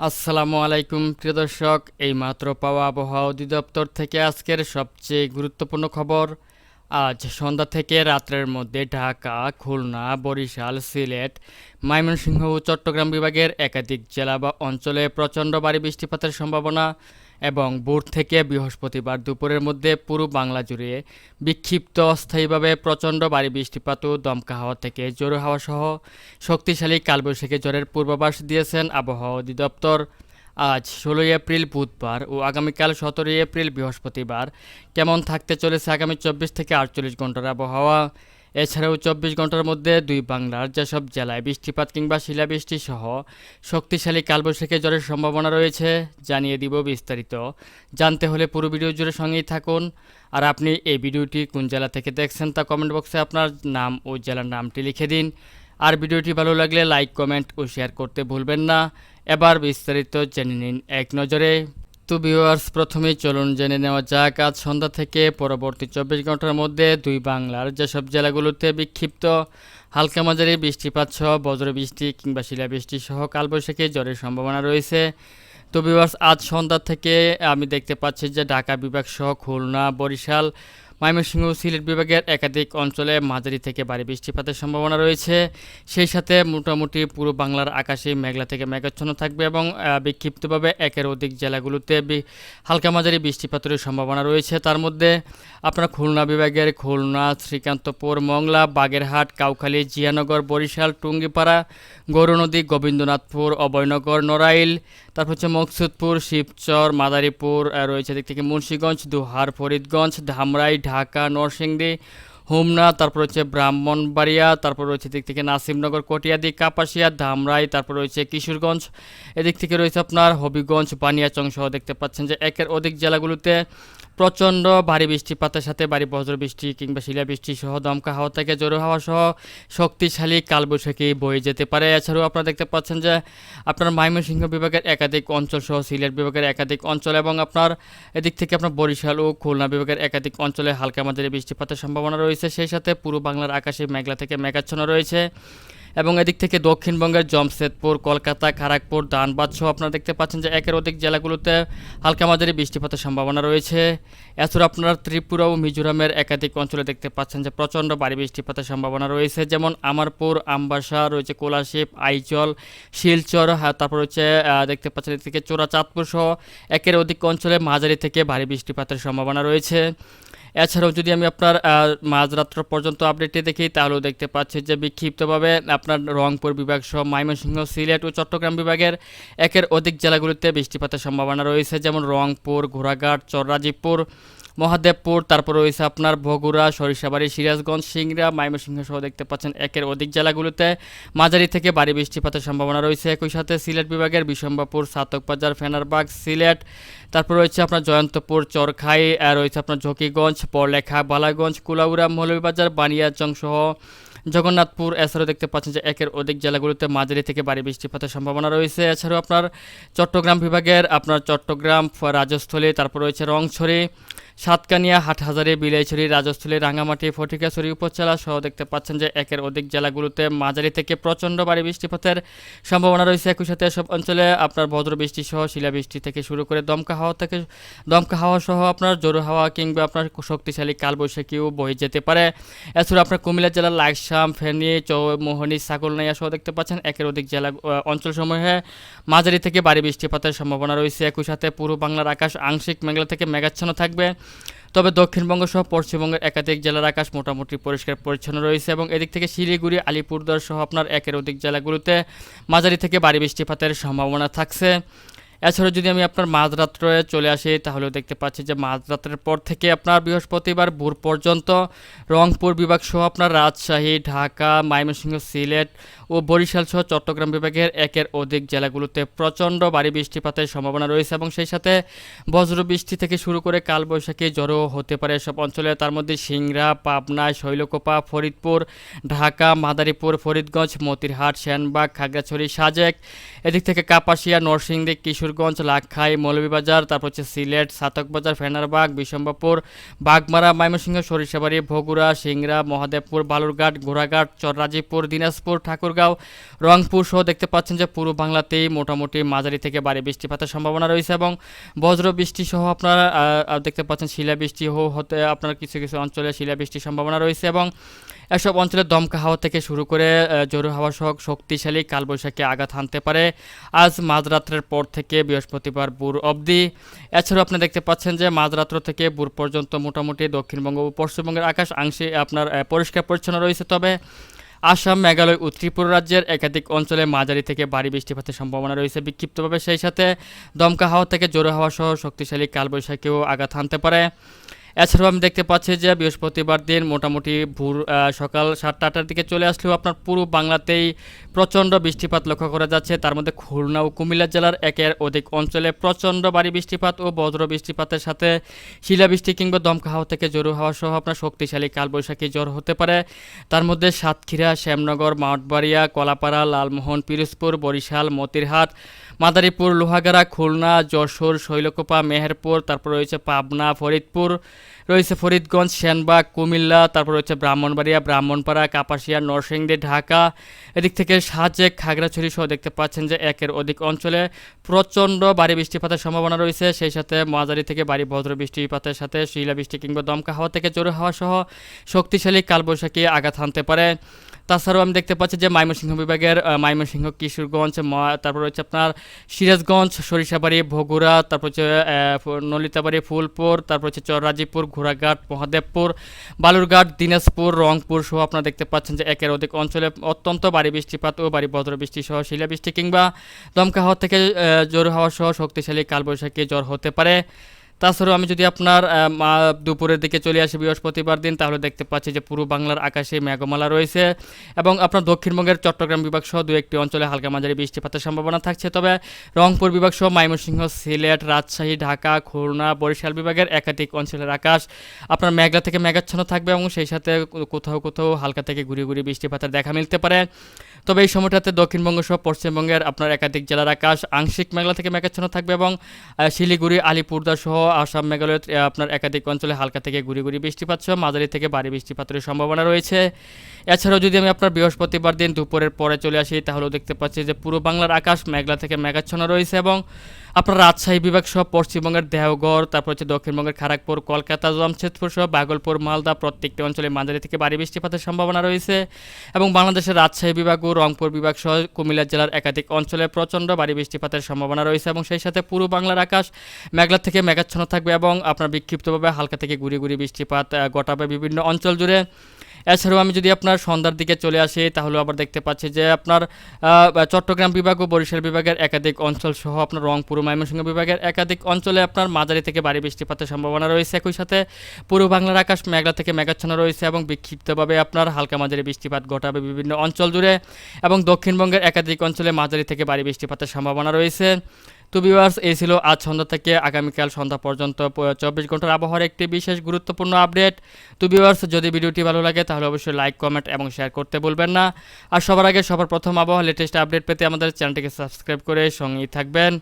আসসালামু আলাইকুম প্রিয় দর্শক। এইমাত্র পাওয়া আবহাওয়া অধিদপ্তর থেকে আজকের সবচেয়ে গুরুত্বপূর্ণ খবর আজ সন্ধ্যা থেকে রাত্রের মধ্যে ঢাকা, খুলনা, বরিশাল, সিলেট, ময়মনসিংহ ও চট্টগ্রাম বিভাগের একাধিক জেলা বা অঞ্চলে প্রচণ্ড ভারী বৃষ্টিপাতের সম্ভাবনা এবং ভোর থেকে বৃহস্পতিবার দুপুরের মধ্যে পুরো বাংলা জুড়ে বিক্ষিপ্ত অস্থায়ীভাবে প্রচণ্ড ভারী বৃষ্টিপাত ও দমকা হাওয়া থেকে জোর হাওয়া সহ শক্তিশালী কালবৈশাখী ঝড়ের পূর্বাভাস দিয়েছেন আবহাওয়া অধিদপ্তর। আজ ষোলোই এপ্রিল বুধবার ও আগামীকাল সতেরোই এপ্রিল বৃহস্পতিবার। কেমন থাকতে চলেছে আগামী চব্বিশ থেকে আটচল্লিশ ঘণ্টার আবহাওয়া? এছাড়াও চব্বিশ ঘণ্টার মধ্যে দুই বাংলার যেসব জেলায় বৃষ্টিপাত কিংবা শিলাবৃষ্টি সহ শক্তিশালী কালবৈশাখী ঝড়ের সম্ভাবনা রয়েছে, জানিয়ে দিব বিস্তারিত। জানতে হলে পুরো ভিডিও জুড়ে সঙ্গেই থাকুন। আর আপনি এই ভিডিওটি কোন জেলা থেকে দেখছেন তা কমেন্ট বক্সে আপনার নাম ও জেলার নামটি লিখে দিন। আর ভিডিওটি ভালো লাগলে লাইক, কমেন্ট ও শেয়ার করতে ভুলবেন না। এবার বিস্তারিত জেনে নিন এক নজরে। তো ভিউয়ার্স প্রথমেই চলুন জেনে নেওয়া যাক, আজ সন্ধ্যা থেকে পরবর্তী চব্বিশ ঘণ্টার মধ্যে দুই বাংলার যেসব জেলাগুলোতে বিক্ষিপ্ত হালকা মাঝারি বৃষ্টিপাত সহ বজ্রবৃষ্টি কিংবা শিলাবৃষ্টি সহ কালবৈশাখী ঝড়ের সম্ভাবনা রয়েছে। তো ভিউয়ার্স আজ সন্ধ্যা থেকে আমি দেখতে পাচ্ছি যে ঢাকা বিভাগ সহ খুলনা, বরিশাল ময়মনসিংহ সিলেট বিভাগের একাধিক অঞ্চলে মাঝারি থেকে ভারী বৃষ্টিপাতের সম্ভাবনা রয়েছে। সেই সাথে মোটামুটি পুরো বাংলার আকাশে মেঘলা থেকে মেঘাচ্ছন্ন থাকবে এবং বিক্ষিপ্তভাবে একের অধিক জেলাগুলোতে হালকা মাঝারি বৃষ্টিপাতের সম্ভাবনা রয়েছে। তার মধ্যে আপনার খুলনা বিভাগের খুলনা, শ্রীকান্তপুর, মংলা, বাগেরহাট, কাউখালী, জিয়ানগর, বরিশাল, টুঙ্গিপাড়া, গৌরনদী, গোবিন্দনাথপুর, অভয়নগর, নড়াইল, তারপর হচ্ছে মকসুদপুর, শিবচর, মাদারীপুর রয়েছে দিক থেকে মুন্সীগঞ্জ, দুহার, ফরিদগঞ্জ, ধামরাই, ঢাকা, নরসিংদী, হোমনা, তারপর হচ্ছে ব্রাহ্মণবাড়িয়া, তারপর রয়েছে দিক থেকে নাসিমনগর, কটিয়াদি, কাপাসিয়া, ধামরাই, তারপর রয়েছে কিশোরগঞ্জ, এদিক থেকে রয়েছে আপনার হবিগঞ্জ, বানিয়াচং সহ দেখতে পাচ্ছেন যে একের অধিক জেলাগুলোতে প্রচণ্ড ভারী বৃষ্টিপাতের সাথে ভারী বজ্রবৃষ্টি কিংবা শিলাবৃষ্টি সহ দমকা হাওয়া থেকে জোরো হাওয়া সহ শক্তিশালী কালবৈশাখী বয়ে যেতে পারে। এছাড়াও আপনারা দেখতে পাচ্ছেন যে আপনার ময়মনসিংহ বিভাগের একাধিক অঞ্চল সহ সিলেট বিভাগের একাধিক অঞ্চল এবং আপনার এদিক থেকে আপনার বরিশাল ও খুলনা বিভাগের একাধিক অঞ্চলে হালকা মাঝারি বৃষ্টিপাতের সম্ভাবনা রয়েছে। সেই সাথে পুরো বাংলার আকাশে মেঘলা থেকে মেঘাচ্ছন্ন রয়েছে। এবং এদিক থেকে দক্ষিণবঙ্গের জমশেদপুর কলকাতা খড়গপুর ধানবাদ সহ আপনারা দেখতে পাচ্ছেন যে একের অধিক জেলাগুলোতে হালকা মাঝারি বৃষ্টিপাতের সম্ভাবনা রয়েছে। এছাড়া আপনারা ত্রিপুরা ও মিজোরামের একাধিক অঞ্চলে দেখতে পাচ্ছেন যে প্রচণ্ড ভারী বৃষ্টিপাতের সম্ভাবনা রয়েছে যেমন আমারপুর আমবাসা রয়েছে কোলাশিপ আইচল শিলচর হ্যাঁ, তারপর আহ, দেখতে পাচ্ছেন এদিক চোরাচাঁদপুর সহ একের অধিক অঞ্চলে মাঝারি থেকে ভারী বৃষ্টিপাতের সম্ভাবনা রয়েছে। এছাড়াও যদি আমি আপনার মাঝরাত্র পর্যন্ত আপডেটটি দেখি, তাহলেও দেখতে পাচ্ছি যে বিক্ষিপ্তভাবে আপনার রংপুর বিভাগ সহ ময়মনসিংহ, সিলেট ও চট্টগ্রাম বিভাগের একের অধিক জেলাগুলিতে বৃষ্টিপাতের সম্ভাবনা রয়েছে, যেমন রংপুর, ঘোড়াঘাট, চররাজীবপুর, মহাদেবপুর, তারপর রয়েছে আপনার বগুড়া, সরিষাবাড়ি, সিরাজগঞ্জ, সিংড়া ময়মনসিংহ সহ দেখতে পাচ্ছেন একের অধিক জেলাগুলোতে মাঝারি থেকে ভারী বৃষ্টিপাতের সম্ভাবনা রয়েছে। একই সাথে সিলেট বিভাগের বিশম্বাপুর সাতকবাজার, ফেনারবাগ, সিলেট, তারপর রয়েছে আপনার জয়ন্তপুর, চরখাই রয়েছে আপনার ঝকিগঞ্জ পরলেখা, বালাগঞ্জ, কুলাউড়া, মৌলভীবাজার বানিয়াচং সহ জগন্নাথপুর, এছাড়াও দেখতে পাচ্ছেন যে একের অধিক জেলাগুলোতে মাঝারি থেকে বাড়ি বৃষ্টিপাতের সম্ভাবনা রয়েছে। এছাড়াও আপনার চট্টগ্রাম বিভাগের, আপনার চট্টগ্রাম রাজস্থলী, তারপর রয়েছে রংছড়ি সাতকানিয়া হাটহাজারি বিলাইছড়ি রাজস্থলী রাঙামাটি ফটিকাছড়ি উপজেলা সহ দেখতে পাচ্ছেন যে একের অধিক জেলাগুলোতে মাঝারি থেকে প্রচণ্ড ভারী বৃষ্টিপাতের সম্ভাবনা রয়েছে। একই সাথে সব অঞ্চলে আপনার বজ্রবৃষ্টি সহ শিলাবৃষ্টি থেকে শুরু করে দমকা হাওয়া থেকে দমকা হাওয়া সহ আপনার জোরো হাওয়া কিংবা আপনার শক্তিশালী কালবৈশাখীও বয়ে যেতে পারে। এছাড়া আপনার কুমিল্লা জেলার লাকসাম ফেনী, চৌমোহনী সাগরনাইয়া সহ দেখতে পাচ্ছেন একের অধিক জেলা অঞ্চলসমূহে মাঝারি থেকে ভারী বৃষ্টিপাতের সম্ভাবনা রয়েছে। একই সাথে পুরো বাংলার আকাশ আংশিক মেঘলা থেকে মেঘাচ্ছন্ন থাকবে। তবে দক্ষিণবঙ্গ সহ পশ্চিমবঙ্গের একাধিক জেলার আকাশ মোটামুটি পরিষ্কার পরিচ্ছন্ন রয়েছে এবং এদিক থেকে শিলিগুড়ি, আলিপুরদুয়ার সহ আপনার একের অধিক জেলাগুলোতে মাঝারি থেকে ভারী বৃষ্টিপাতের সম্ভাবনা থাকছে। এছাড়া যদি আমি আপনার মাঝরাত্রে চলে আসি, তাহলেও দেখতে পাচ্ছি যে মাঝরাত্রের পর থেকে আপনার বৃহস্পতিবার ভোর পর্যন্ত রংপুর বিভাগ সহ আপনার রাজশাহী, ঢাকা, ময়মনসিংহ, সিলেট ও বরিশাল সহ চট্টগ্রাম বিভাগের একের অধিক জেলাগুলোতে প্রচণ্ড ভারী বৃষ্টিপাতের সম্ভাবনা রয়েছে এবং সেই সাথে বজ্রবৃষ্টি থেকে শুরু করে কালবৈশাখী ঝড়ও হতে পারে এসব অঞ্চলে। তার মধ্যে সিংড়া, পাবনা, শৈলকোপা, ফরিদপুর, ঢাকা, মাদারীপুর, ফরিদগঞ্জ, মতিরহাট, সেনবাগ, খাগড়াছড়ি, সাজেক। এদিক থেকে কাপাসিয়া, নরসিংদী, কিশোরগঞ্জ লাখাই মৌলভীবাজার, তারপর হচ্ছে সিলেট, সাতকবাজার, ফেনারবাগ বিশম্বাপুর বাগমারা, ময়মনসিংহ, সরিষাবাড়ি ভগুড়া সিংড়া, মহাদেবপুর, বালুরঘাট, ঘোড়াঘাট চররাজীপুর দিনাজপুর ঠাকুরগাঁও ঠাকুরগাঁও রংপুর সহ দেখতে পাচ্ছেন যে পুরো বাংলাতেই মোটামুটি মাঝারি থেকে ভারী বৃষ্টিপাতের সম্ভাবনা রয়েছে এবং বজ্র বৃষ্টি সহ আপনারা দেখতে পাচ্ছেন শিলাবৃষ্টি হতে আপনার কিছু কিছু অঞ্চলে শিলাবৃষ্টির সম্ভাবনা রয়েছে এবং এসব অঞ্চলে দমকা হাওয়া থেকে শুরু করে আহ, হাওয়া সহ শক্তিশালী কালবৈশাখী আঘাত হানতে পারে। আজ মাঝরাত্রের পর থেকে বৃহস্পতিবার বুর অবধি। এছাড়াও আপনি দেখতে পাচ্ছেন যে মাঝরাত্র থেকে বুর পর্যন্ত মোটামুটি দক্ষিণবঙ্গ ও পশ্চিমবঙ্গের আকাশ আংশে আপনার পরিষ্কার পরিচ্ছন্ন রয়েছে। তবে আসাম, মেঘালয় ও ত্রিপুরা রাজ্যের একাধিক অঞ্চলে মাঝারি থেকে ভারী বৃষ্টিপাতের সম্ভাবনা রয়েছে। বিক্ষিপ্তভাবে সেই সাথে দমকা হাওয়া থেকে জোরো হাওয়া সহ শক্তিশালী কালবৈশাখীও আঘাত হানতে পারে। এছাড়াও আমি দেখতে পাচ্ছি যে বৃহস্পতিবার দিন মোটামুটি ভোর সকাল সাতটা আটটার দিকে চলে আসলেও আপনার পুরো বাংলাতেই প্রচণ্ড বৃষ্টিপাত লক্ষ্য করা যাচ্ছে। তার মধ্যে খুলনা ও কুমিল্লা জেলার একের অধিক অঞ্চলে প্রচণ্ড বাড়ি বৃষ্টিপাত ও বজ্র বৃষ্টিপাতের সাথে শিলাবৃষ্টি কিংবা দমকা হাওয়া থেকে জোরো হাওয়া সহ আপনার শক্তিশালী কালবৈশাখী জ্বর হতে পারে। তার মধ্যে সাতক্ষীরা, শ্যামনগর, মাঠবাড়িয়া, কলাপাড়া, লালমোহন, পিরোজপুর, বরিশাল, মতিরহাট মাদারীপুর, লোহাগাড়া, খুলনা, যশোর, শৈলকোপা, মেহেরপুর, তারপর রয়েছে পাবনা, ফরিদপুর, রয়েছে ফরিদগঞ্জ, সেনবাগ, কুমিল্লা, তারপর রয়েছে ব্রাহ্মণবাড়িয়া, ব্রাহ্মণপাড়া, কাপাসিয়া, নরসিংদী, ঢাকা। এদিক থেকে সাজেক, খাগড়াছড়ি সহ দেখতে পাচ্ছেন যে একের অধিক অঞ্চলে প্রচণ্ড ভারী বৃষ্টিপাতের সম্ভাবনা রয়েছে। সেই সাথে মাঝারি থেকে ভারী ভদ্র বৃষ্টিপাতের সাথে শিলাবৃষ্টি কিংবা দমকা হাওয়া থেকে জোরে হাওয়া সহ শক্তিশালী কালবৈশাখী আঘাত হানতে পারে। তাছাড়াও আমি দেখতে পাচ্ছি যে ময়মনসিংহ বিভাগের ময়মনসিংহ, কিশোরগঞ্জ তারপর হচ্ছে আপনার সিরাজগঞ্জ, সরিষাবাড়ি, বগুড়া, তারপর হচ্ছে নলিতাবাড়ি, ফুলপুর, তারপর হচ্ছে চররাজিপুর ঘোড়াঘাট, মহাদেবপুর, বালুরঘাট, দিনাজপুর, রংপুর সহ আপনারা দেখতে পাচ্ছেন যে একের অধিক অঞ্চলে অত্যন্ত ভারী বৃষ্টিপাত ও ভারী বজ্র বৃষ্টি সহ শিলাবৃষ্টি কিংবা দমকা হাওয়া থেকে জোর হাওয়া সহ শক্তিশালী কালবৈশাখী জ্বর হতে পারে। তাছাড়াও আমি যদি আপনার দুপুরের দিকে চলে আসি বৃহস্পতিবার দিন, তাহলে দেখতে পাচ্ছি যে পুরো বাংলার আকাশে মেঘমালা রয়েছে এবং আপনার দক্ষিণবঙ্গের চট্টগ্রাম বিভাগ সহ দু একটি অঞ্চলে হালকা মাঝারি বৃষ্টিপাতের সম্ভাবনা থাকছে। তবে রংপুর বিভাগ সহ ময়মনসিংহ, সিলেট, রাজশাহী, ঢাকা, খুলনা, বরিশাল বিভাগের একাধিক অঞ্চলের আকাশ আপনার মেঘলা থেকে মেঘাচ্ছন্ন থাকবে এবং সেই সাথে কোথাও কোথাও হালকা থেকে ঘুরে ঘুরে বৃষ্টিপাতের দেখা মিলতে পারে। তবে এই সময়টাতে দক্ষিণবঙ্গ সহ পশ্চিমবঙ্গের আপনার একাধিক জেলার আকাশ আংশিক মেঘলা থেকে মেঘাচ্ছন্ন থাকবে এবং শিলিগুড়ি আলিপুরদা সহ আসাম মেঘালয়ের আহ, আপনার একাধিক অঞ্চলে হালকা থেকে ঘুরে ঘুরে বৃষ্টিপাত সহ মাঝারি থেকে ভারী বৃষ্টিপাতের সম্ভাবনা রয়েছে। এছাড়াও যদি আমি আপনার বৃহস্পতিবার দিন দুপুরের পরে চলে আসি তাহলেও দেখতে পাচ্ছি যে পুরো বাংলার আকাশ মেঘলা থেকে মেঘাচ্ছন্ন রয়েছে এবং আপনার রাজশাহী বিভাগ সহ পশ্চিমবঙ্গের দেওঘর তারপর হচ্ছে দক্ষিণবঙ্গের খড়গপুর কলকাতা জামশেদপুর সহ বাগলপুর মালদা প্রত্যেকটি অঞ্চলে মাঝারি থেকে ভারী বৃষ্টিপাতের সম্ভাবনা রয়েছে এবং বাংলাদেশের রাজশাহী বিভাগ ও রংপুর বিভাগ সহ কুমিল্লা জেলার একাধিক অঞ্চলে প্রচণ্ড ভারী বৃষ্টিপাতের সম্ভাবনা রয়েছে এবং সেই সাথে পুরো বাংলার আকাশ মেঘলা থেকে মেঘাচ্ছন্ন থাকবে এবং আপনার বিক্ষিপ্তভাবে হালকা থেকে ঘুরি ঘুরি বৃষ্টিপাত ঘটাবে বিভিন্ন অঞ্চল জুড়ে। এছাড়াও আমি যদি আপনার সন্ধ্যার দিকে চলে আসি তাহলে আবার দেখতে পাচ্ছি যে আপনার চট্টগ্রাম বিভাগ ও বরিশাল বিভাগের একাধিক অঞ্চল সহ আপনার রংপুর ময়মনসিংহ বিভাগের একাধিক অঞ্চলে আপনার মাঝারি থেকে ভারী বৃষ্টিপাতের সম্ভাবনা রয়েছে। একই সাথে পূর্ব বাংলার আকাশ মেঘলা থেকে মেঘাচ্ছন্ন রয়েছে এবং বিক্ষিপ্তভাবে আপনার হালকা মাঝারি বৃষ্টিপাত ঘটাবে বিভিন্ন অঞ্চল জুড়ে এবং দক্ষিণবঙ্গের একাধিক অঞ্চলে মাঝারি থেকে ভারী বৃষ্টিপাতের সম্ভাবনা রয়েছে। তো বিভার্স এই ছিল আজ সন্ধ্যা থেকে। আগামীকাল সন্ধ্যা পর্যন্ত চব্বিশ ঘণ্টার আবহাওয়ার একটি বিশেষ গুরুত্বপূর্ণ আপডেট। তো বিভার্স যদি ভিডিওটি ভালো লাগে, তাহলে অবশ্যই লাইক কমেন্ট এবং শেয়ার করতে বলবেন না। আর সবার আগে সবার প্রথম আবহাওয়া লেটেস্ট আপডেট পেতে আমাদের চ্যানেলটিকে সাবস্ক্রাইব করে সঙ্গেই থাকবেন।